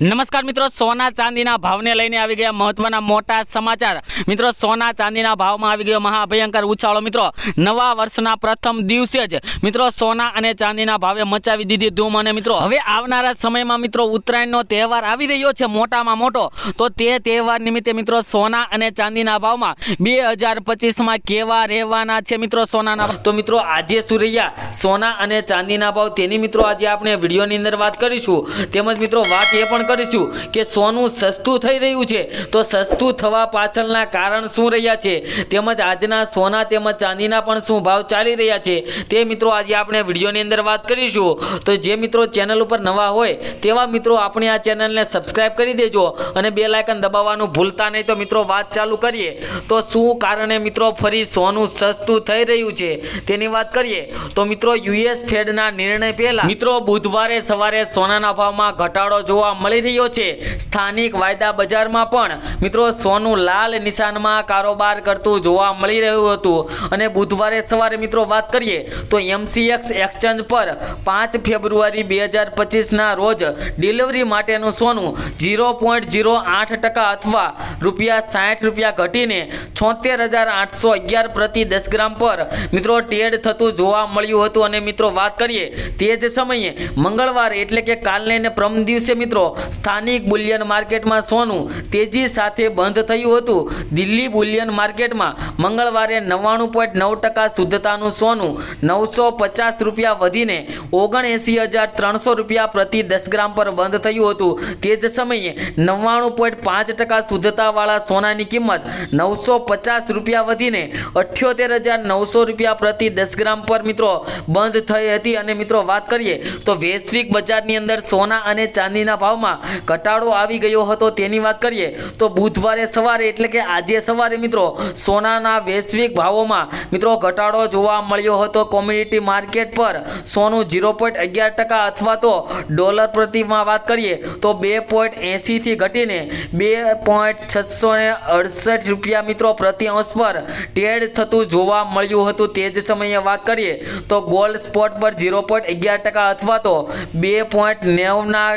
નમસ્કાર મિત્રો, સોના ચાંદીના ભાવને લઈને આવી ગયા મહત્વના મોટા સમાચાર. મિત્રો, સોના ચાંદીના ભાવમાં આવી ગયો મહાભયંકર ઉછાળો. મિત્રો, નવા વર્ષના પ્રથમ દિવસે જ મિત્રો સોના અને ચાંદીના ભાવે મચાવી દીધી ધૂમ અને મિત્રો, હવે આવનારા સમયમાં મિત્રો ઉત્તરાયણનો તહેવાર આવી રહ્યો છે મોટામાં મોટો. તો તે તહેવાર નિમિત્તે મિત્રો સોના અને ચાંદીના ભાવમાં બે હજાર પચીસમાં કેવા રહેવાના છે મિત્રો સોનાના તો મિત્રો, આજે શું રહ્યા? સોના અને ચાંદીના ભાવ તેની મિત્રો આજે આપણે વિડીયોની અંદર વાત કરીશું. તેમજ મિત્રો, વાત એ પણ કરીશું કે સોનું સસ્તું થઈ રહ્યું છે, તો સસ્તું થવા પાછળના કારણ શું રહ્યા છે? તેમજ આજના સોના તેમજ ચાંદીના પણ શું ભાવ ચાલી રહ્યા છે? તે મિત્રો આજે આપણે વિડીયોની અંદર વાત કરીશું. તો જે મિત્રો ચેનલ ઉપર નવા હોય, તેવા મિત્રો આપણે આ ચેનલને સબસ્ક્રાઇબ કરી દેજો અને બે લાયકન દબાવવાનું ભૂલતા નહીં. તો મિત્રો વાત ચાલુ કરીએ. તો શું કારણે મિત્રો ફરી સોનું સસ્તું થઈ રહ્યું છે? તેની વાત કરીએ. તો મિત્રો યુએસ ફેડના નિર્ણય પહેલા મિત્રો બુધવારે સવારે સોનાના ભાવમાં ઘટાડો જોવા મળી રહ્યો છે. સ્થાનિક વાયદા બજારમાં પણ મિત્રો સોનું લાલ નિશાનમાં કારોબાર કરતું જોવા મળી રહ્યું હતું. અને બુધવારે સવારે મિત્રો વાત કરીએ તો એમસીએક્સ એક્સચેન્જ પર પાંચ ફેબ્રુઆરી બે હજાર પચીસના રોજ ડિલિવરી માટેનું સોનું ઝીરો પોઈન્ટ ઝીરો આઠ ટકા અથવા રૂપિયા સાઠ રૂપિયા ઘટીને છોતેર હજાર આઠસો અગિયાર પ્રતિ દસ ગ્રામ પર મિત્રો ટેડ થતું જોવા મળ્યું હતું. અને મિત્રો વાત કરીએ તે જ સમયે મંગળવાર એટલે કે કાલને ને પ્રમ દિવસે મિત્રો સ્થાનિક બુલિયન માર્કેટમાં સોનું તેજી સાથે બંધ થયું હતું. દિલ્હી બુલિયન માર્કેટમાં મંગળવારે નવ્વાણું પોઈન્ટ નવ ટકા શુદ્ધતાનું સોનું નવસો પચાસ રૂપિયા વધીને ઓગણએંસી હજાર ત્રણસો રૂપિયા પ્રતિ દસ ગ્રામ પર બંધ થયું હતું. તે જ સમયે નવ્વાણું પોઈન્ટ પાંચ ટકા શુદ્ધતાવાળા સોનાની કિંમત નવસો પચાસ રૂપિયા વધીને અઠ્યોતેર હજાર નવસો રૂપિયા પ્રતિ દસ ગ્રામ પર મિત્રો બંધ થઈ હતી. અને મિત્રો વાત કરીએ તો વૈશ્વિક બજારની અંદર સોના અને ચાંદીના ભાવમાં ઘટાડો આવી ગયો હતો, તેની વાત કરીએ તો બુધવારે સવારે, એટલે કે આજે સવારે મિત્રો, સોનાના વૈશ્વિક ભાવોમાં મિત્રો ઘટાડો જોવા મળ્યો હતો. કોમ્યુનિટી માર્કેટ પર સોનું ઝીરો પોઈન્ટ અગિયાર ટકા અથવા તો ડોલર પ્રતિમાં વાત કરીએ તો બે પોઈન્ટ એંસીથી ઘટીને બે પોઈન્ટ છસો અડસઠ રૂપિયા મિત્રો પ્રતિ અંશ પર ટ્રેડ થતું જોવા મળ્યું હતું. તે જ સમયે વાત કરીએ તો ગોલ્ડ સ્પોટ પર ઝીરો પોઈન્ટ અગિયાર ટકા અથવા તો બે પોઈન્ટ નેવના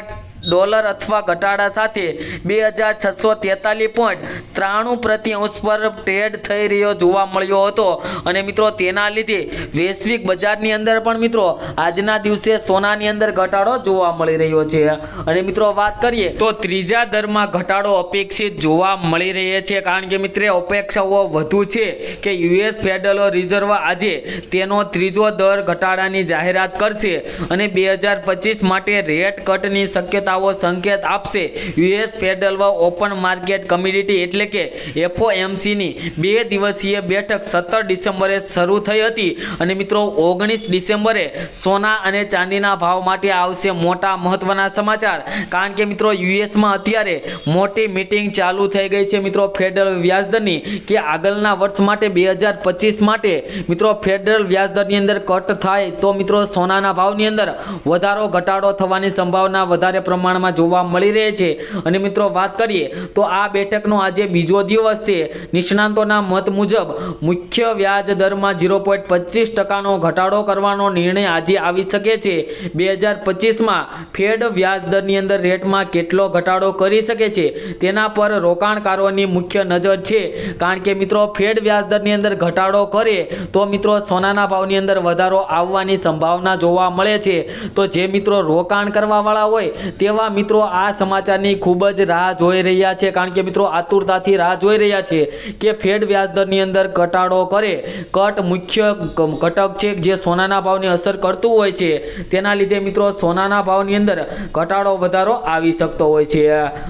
ડોલર અથવા ઘટાડા સાથે બે હજાર છસો તેતાલીસ પોઈન્ટ ત્રાણું પ્રતિ અંશ પર ટ્રેડ થઈ રહ્યો જોવા મળ્યો હતો. અને મિત્રો, તેના લીધે વૈશ્વિક બજારની અંદર પણ મિત્રો, આજના દિવસે સોનાની અંદર ઘટાડો જોવા મળી રહ્યો છે. અને મિત્રો, વાત કરીએ તો ત્રીજા દરમાં ઘટાડો અપેક્ષિત જોવા મળી રહ્યો છે. કારણ કે મિત્રો, અપેક્ષાઓ વધુ છે કે યુએસ ફેડરલ રિઝર્વ આજે તેનો ત્રીજો દર ઘટાડાની જાહેરાત કરશે. અને બે હજાર પચીસ માટે રેટ કટની શક્યતાઓ સંકેત આપશે. US Federal Open Market Community એટલે કે એફઓએમસીની બે દિવસીય બેઠક સત્તર ડિસેમ્બરે શરૂ થઈ હતી. અને મિત્રો, ઓગણીસ ડિસેમ્બરે સોના અને ચાંદીના ભાવ માટે આવશે મોટા મહત્વના સમાચાર. કારણ કે મિત્રો, યુએસમાં અત્યારે મોટી મિટિંગ ચાલુ થઈ ગઈ છે મિત્રો ફેડરલ વ્યાજદરની કે આગળના વર્ષ માટે બે હજાર પચીસ માટે. મિત્રો, ફેડરલ વ્યાજદરની અંદર કટ થાય તો મિત્રો સોનાના ભાવની અંદર વધારો, ઘટાડો થવાની સંભાવના વધારે પ્રમાણમાં જોવા મળી રહે છે. અને મિત્રો વાત કરીએ તો આ બેઠકનો આજે બીજો દિવસ છે. નિષ્ણાંતોના મત મુજબ મુખ્ય વ્યાજ દરમાં ઝીરો પોઈન્ટ પચીસ ટકાનો ઘટાડો કરવાનો નિર્ણય આજે આવી શકે છે. બે હજાર પચીસમાં ફેડ વ્યાજ દરની અંદર રેટમાં કેટલો ઘટાડો કરી શકે છે? તેના પર રોકાણકારોની મુખ્ય નજર છે. કારણ કે મિત્રો ફેડ વ્યાજ દરની અંદર ઘટાડો કરે તો મિત્રો સોનાના ભાવની અંદર વધારો આવવાની સંભાવના જોવા મળે છે. તો જે મિત્રો રોકાણ કરવાવાળા હોય તેવા મિત્રો આ સમાચારની ખૂબ જ રાહ જોઈ રહ્યા છે. કારણ કે મિત્રો આતુરતાથી રાહ જોઈ રહ્યા છે કે ફેડ વ્યાજ દરની અંદર ઘટાડો કરે. કટ મુખ્ય ઘટક છે જે સોનાના ભાવને અસર કરતું હોય છે. તેના લીધે મિત્રો સોનાના ભાવની અંદર ઘટાડો વધારો આવી શકતો હોય છે.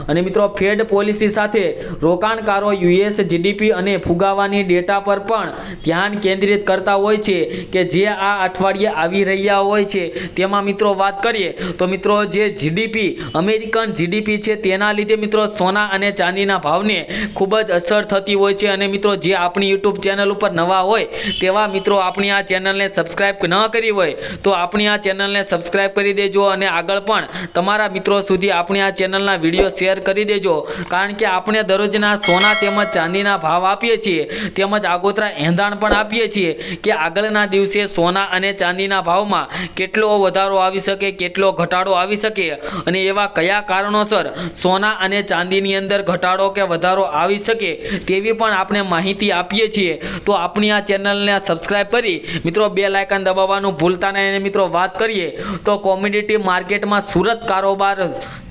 અને મિત્રો ફેડ પોલિસી સાથે રોકાણકારો યુએસ જીડીપી અને ફુગાવાની ડેટા પર પણ ધ્યાન કેન્દ્રિત કરતા હોય છે કે જે આ અઠવાડિયે આવી રહ્યા હોય છે. તેમાં મિત્રો વાત કરીએ તો મિત્રો જે જીડીપી અમેરિકન જીડીપી છે, તેના લીધે મિત્રો સોના અને ચાંદીના ભાવને ખૂબ જ અસર થતી હોય છે. અને મિત્રો, જે આપણી યુટ્યુબ ચેનલ ઉપર નવા હોય, તેવા મિત્રો આપણી આ ચેનલને સબસ્ક્રાઇબ ન કરી હોય, તો આપણી આ ચેનલને સબસ્ક્રાઈબ કરી દેજો અને આગળ પણ તમારા મિત્રો સુધી આપણી આ ચેનલના વીડિયો શેર કરી દેજો. કારણ કે આપણે દરરોજના સોના તેમજ ચાંદીના ભાવ આપીએ છીએ, તેમજ આગોતરા એંધાણ પણ આપીએ છીએ કે આગળના દિવસે સોના અને ચાંદીના ભાવમાં કેટલો વધારો આવી શકે, કેટલો ઘટાડો આવી શકે. અને અને એવા કયા કારણોસર સોના અને ચાંદીની અંદર ઘટાડો કે વધારો આવી શકે તેવી પણ આપણે માહિતી આપીએ છીએ. તો આપણી આ ચેનલને સબસ્ક્રાઈબ કરી મિત્રો બે લાયકન દબાવવાનું ભૂલતા નહીં અને મિત્રો વાત કરીએ તો કોમ્યુનિટી માર્કેટમાં સુરત કારોબાર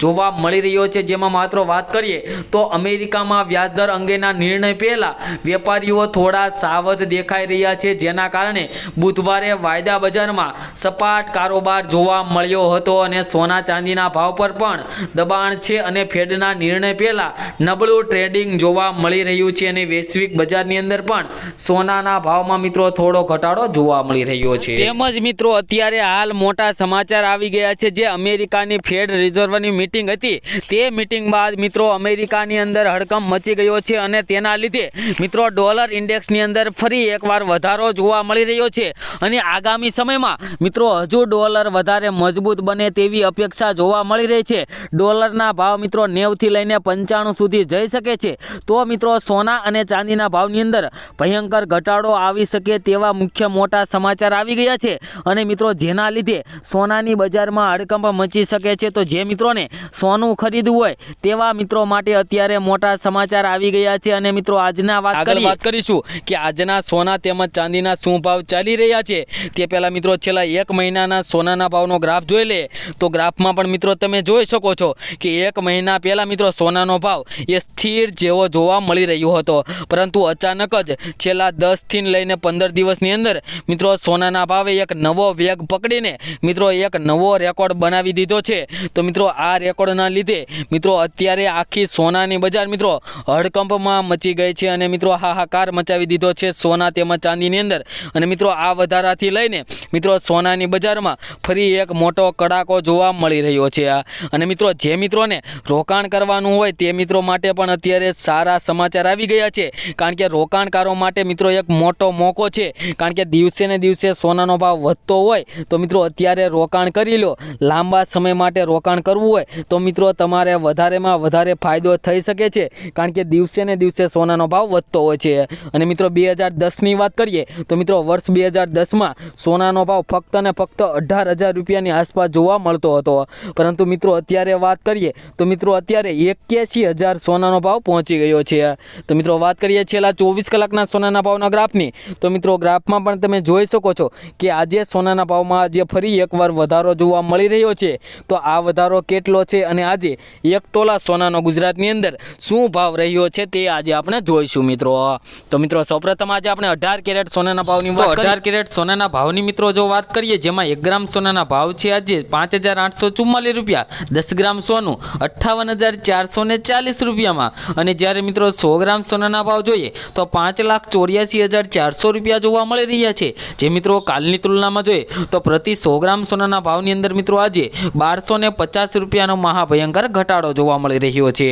જોવા મળી રહ્યો છે. જેમાં માત્ર વાત કરીએ તો અમેરિકામાં વ્યાજદર અંગેના નિર્ણય પહેલાં વેપારીઓ થોડા સાવધ દેખાઈ રહ્યા છે. જેના કારણે બુધવારે વાયદા બજારમાં સપાટ કારોબાર જોવા મળ્યો હતો અને સોના ચાંદીના ભાવ પર પણ દબાણ છે અને ફેડના નિર્ણય પહેલા નબળું ટ્રેડિંગ જોવા મળી રહ્યું છે અને વૈશ્વિક બજારની અંદર પણ સોનાના ભાવમાં મિત્રો થોડો ઘટાડો જોવા મળી રહ્યો છે. તેમજ મિત્રો અત્યારે હાલ મોટા સમાચાર આવી ગયા છે જે અમેરિકાની ફેડ રિઝર્વની મિટિંગ હતી. તે મિટિંગ બાદ મિત્રો અમેરિકાની અંદર હડકંપ મચી ગયો છે અને તેના લીધે મિત્રો ડોલર ઇન્ડેક્સની અંદર ફરી એકવાર વધારો જોવા મળી રહ્યો છે. અને આગામી સમયમાં મિત્રો હજુ ડોલર વધારે મજબૂત બને તેવી અપેક્ષા જોવા મળી રહી છે. ડોલરના ભાવ મિત્રો નેવથી લઈને પંચાણું સુધી જઈ શકે છે. તો મિત્રો સોના અને ચાંદીના ભાવની અંદર ભયંકર ઘટાડો આવી શકે તેવા મુખ્ય મોટા સમાચાર આવી ગયા છે. અને મિત્રો જેના લીધે સોનાની બજારમાં હડકંપ મચી શકે છે. તો જે મિત્રોને સોનું ખરીદવું હોય તેવા મિત્રો માટે અત્યારે મોટા સમાચાર આવી ગયા છે. અને મિત્રો આજના વાત વાત કરીશું કે આજના સોના તેમજ ચાંદીના શું ભાવ ચાલી રહ્યા છે. તે પહેલા મિત્રો છેલ્લા એક મહિનાના સોનાના ભાવનો ગ્રાફ જોઈ લે. તો ગ્રાફમાં પણ મિત્રો તમે જોઈ શકો છો કે એક મહિના પહેલાં મિત્રો સોનાનો ભાવ એ સ્થિર જેવો જોવા મળી રહ્યો હતો. પરંતુ અચાનક જ છેલ્લા દસથી લઈને પંદર દિવસની અંદર મિત્રો સોનાના ભાવે એક નવો વેગ પકડીને મિત્રો એક નવો રેકોર્ડ બનાવી દીધો છે. તો મિત્રો આ રેકોર્ડના લીધે મિત્રો અત્યારે આખી સોનાની બજાર મિત્રો હડકંપમાં મચી ગઈ છે અને મિત્રો હાહાકાર મચાવી દીધો છે સોના તેમજ ચાંદીની અંદર. અને મિત્રો આ વધારાથી લઈને મિત્રો સોનાની બજારમાં ફરી એક મોટો કડાકો જોવા મળી રહ્યો છે. આ અને મિત્રો, જે મિત્રોને રોકાણ કરવાનું હોય તે મિત્રો માટે પણ અત્યારે સારા સમાચાર આવી ગયા છે. કારણ કે રોકાણકારો માટે મિત્રો એક મોટો મોકો છે. કારણ કે દિવસે ને દિવસે સોનાનો ભાવ વધતો હોય, તો મિત્રો અત્યારે રોકાણ કરી લો. લાંબા સમય માટે રોકાણ કરવું હોય, તો મિત્રો તમારે વધારેમાં વધારે ફાયદો થઈ શકે છે. કારણ કે દિવસે ને દિવસે સોનાનો ભાવ વધતો હોય છે. અને મિત્રો, બે હજાર દસની વાત કરીએ, તો મિત્રો વર્ષ બે હજાર દસમાં સોનાનો ભાવ ફક્ત ને ફક્ત અઢાર હજાર રૂપિયાની આસપાસ જોવા મળતો હતો. પરંતુ મિત્રો અત્યારે વાત કરીએ તો મિત્રો અત્યારે એક્યાસી હજાર સોનાનો ભાવ પહોંચી ગયો છે. તો મિત્રો વાત કરીએ છેલ્લા ચોવીસ કલાકના સોનાના ભાવના ગ્રાફની તો મિત્રો ગ્રાફમાં પણ તમે જોઈ શકો છો કે આજે સોનાના ભાવમાં આજે ફરી એકવાર વધારો જોવા મળી રહ્યો છે. તો આ વધારો કેટલો છે અને આજે એક તોલા સોનાનો ગુજરાતની અંદર શું ભાવ રહ્યો છે તે આજે આપણે જોઈશું મિત્રો. તો મિત્રો સૌપ્રથમ આજે આપણે અઢાર કેરેટ સોનાના ભાવની અઢાર કેરેટ સોનાના ભાવની મિત્રો જો વાત કરીએ જેમાં એક ગ્રામ સોનાના ભાવ છે આજે પાંચ હજાર આઠસો ચુમ્માલીસ રૂપિયા. દસ ગ્રામ સોનું અઠ્ઠાવન હજાર ચારસો ને ચાલીસ રૂપિયામાં. અને જ્યારે મિત્રો સો ગ્રામ સોનાના ભાવ જોઈએ, તો પાંચ લાખ ચોર્યાસી હજાર ચારસો રૂપિયા જોવા મળી રહ્યા છે. જે મિત્રો કાલની તુલનામાં જોઈએ, તો પ્રતિ સો ગ્રામ સોનાના ભાવની અંદર મિત્રો આજે બારસો ને પચાસ રૂપિયાનો મહાભયંકર ઘટાડો જોવા મળી રહ્યો છે.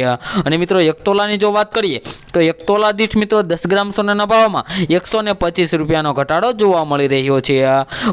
અને મિત્રો એક તોલાની જો વાત કરીએ, તો એક તોલા દીઠ મિત્રો દસ ગ્રામ સોનાના ભાવમાં એકસો ને પચીસ રૂપિયાનો ઘટાડો જોવા મળી રહ્યો છે.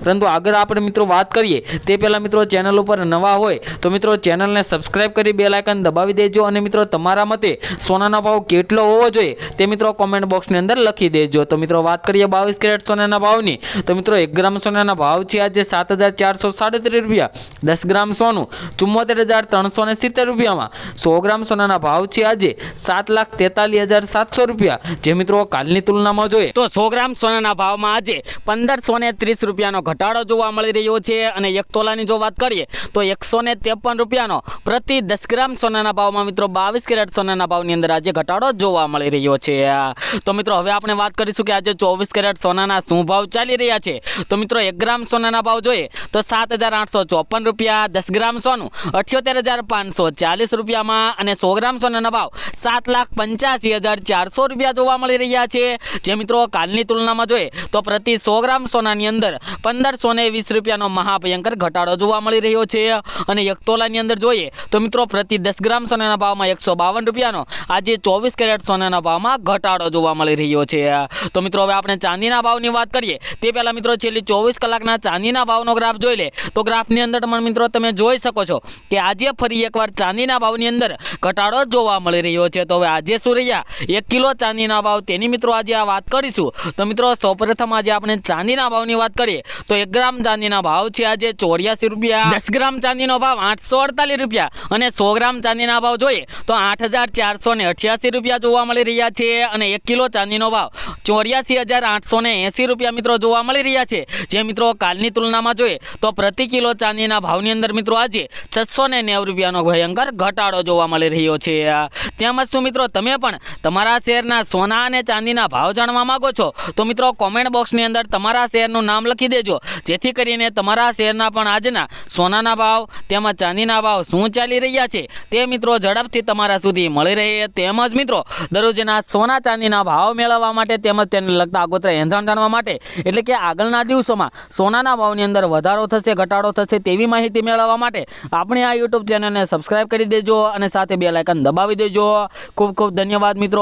પરંતુ આગળ આપણે મિત્રો વાત કરીએ, તે પહેલાં મિત્રો ચેનલ ઉપર નવા હોય, તો મિત્રો ચેનલને સબસ્ક્રાઇબ કરી બે લાઇકન દબાવી દેજો અને મિત્રો, તમારા મતે સોનાનો ભાવ કેટલો હોવો જોઈએ તે મિત્રો કોમેન્ટ બોક્સની અંદર લખી દેજો. તો મિત્રો, વાત કરીએ બાવીસ કેરેટ સોનાના ભાવની. તો મિત્રો, એક ગ્રામ સોનાના ભાવ છે આજે સાત હજાર ચારસો સાડત્રીસ રૂપિયા. દસ ગ્રામ સોનું ચુમ્મોતેર હજાર ત્રણસો ને સિત્તેર રૂપિયામાં. સો ગ્રામ સોનાના ભાવ છે આજે સાત લાખ તેતાલીસ હજાર સાતસો રૂપિયા. જે મિત્રો, કાલની તુલનામાં જોઈએ. તો સો ગ્રામ સોનાના ભાવમાં આજે પંદરસો ને ત્રીસ રૂપિયાનો ઘટાડો જોવા મળી રહ્યો છે. અને એક તોલાની જો વાત કરીએ, તો એકસો ને ત્રેપન રૂપિયાનો પ્રતિ દસ ગ્રામ સોનાના ભાવમાં મિત્રો બાવીસ કેરેટ સોનાના ભાવની અંદર આજે ઘટાડો જોવા મળી રહ્યો છે. તો મિત્રો હવે આપણે વાત કરીશું કે આજે ચોવીસ કેરેટ સોનાના શું ભાવ ચાલી રહ્યા છે? તો મિત્રો એક ગ્રામ સોનાના ભાવ જોઈએ તો સાત હજાર આઠસો ચોપન રૂપિયા, દસ ગ્રામ સોનું અઠ્યોતેર હજાર પાંચસો ચાલીસ રૂપિયામાં અને સો ગ્રામ સોનાના ભાવ સાત લાખ પંચ્યાસી હજાર ચારસો રૂપિયા જોવા મળી રહ્યા છે. જે મિત્રો કાલની તુલનામાં જોઈએ તો પ્રતિ સો ગ્રામ સોનાની અંદર પંદરસો ને વીસ રૂપિયાનો મહાભયંકર ઘટાડો જોવા મળી રહ્યો છે. અને એક તોલાની અંદર જોઈએ તો મિત્રો પ્રતિ દસ ગ્રામ સોનાના ભાવમાં એકસો રૂપિયાનો આજે ચોવીસ કેરેટ સોનાના ભાવમાં ઘટાડો જોવા મળી રહ્યો છે. તો મિત્રો હવે આપણે ચાંદીના ભાવની વાત કરીએ તે પહેલાં મિત્રો છેલ્લી ચોવીસ કલાકના ચાંદીના ભાવનો ગ્રાફ જોઈ લે. તો ગ્રાફની અંદર પણ મિત્રો તમે જોઈ શકો છો કે આજે ફરી એકવાર ચાંદીના ભાવની અંદર ઘટાડો જોવા મળી રહ્યો છે. તો હવે આજે શું રહ્યા? એક કિલો ચાંદીના ભાવ તેની મિત્રો આજે આ વાત કરીશું. તો મિત્રો સૌપ્રથમ આજે આપણે ચાંદીના ભાવની વાત કરીએ તો એક ગ્રામ ચાંદીના ભાવ છે આજે ચોર્યાસી રૂપિયા. દસ ગ્રામ ચાંદીનો ભાવ આઠસો એકસો અડતાલીસ રૂપિયા. અને સો ગ્રામ ચાંદીના ભાવ જોઈએ તો આઠ હજાર ચારસો અઠ્યાસી રૂપિયા જોવા મળી રહ્યા છે અને એક કિલો ચાંદીનો ભાવ ચોર્યાસી હજાર આઠસો ને એંસી રૂપિયા મિત્રો જોવા મળી રહ્યા છે. જે મિત્રો કાલની તુલનામાં જોઈએ તો પ્રતિ કિલો ચાંદીના ભાવની અંદર મિત્રો આજે છસો ને નેવું રૂપિયાનો ભયંકર ઘટાડો જોવા મળી રહ્યો છે. તેમજ શું મિત્રો તમે પણ તમારા શહેરના સોના અને ચાંદીના ભાવ જાણવા માંગો છો તો મિત્રો કોમેન્ટ બોક્સની અંદર તમારા શહેરનું નામ લખી દેજો. જેથી કરીને તમારા શહેરના પણ આજના સોનાના ભાવ તેમજ ચાંદીના ભાવ શું ચાલી રહ્યા છે તે મિત્રો ઝડપથી તમારા સુધી મળી રહે તેમજ મિત્રો, દરરોજના સોના ચાંદીના ભાવ મેળવવા માટે તેમજ તેને લગતા આગોતરા એંધાણ જાણવા માટે, એટલે કે આગળના દિવસોમાં સોનાના ભાવની અંદર વધારો થશે, ઘટાડો થશે તેવી માહિતી મેળવવા માટે આપણે આ યુટ્યુબ ચેનલને સબસ્ક્રાઈબ કરી દેજો અને સાથે બે લાયકન દબાવી દેજો. ખૂબ ખૂબ ધન્યવાદ મિત્રો.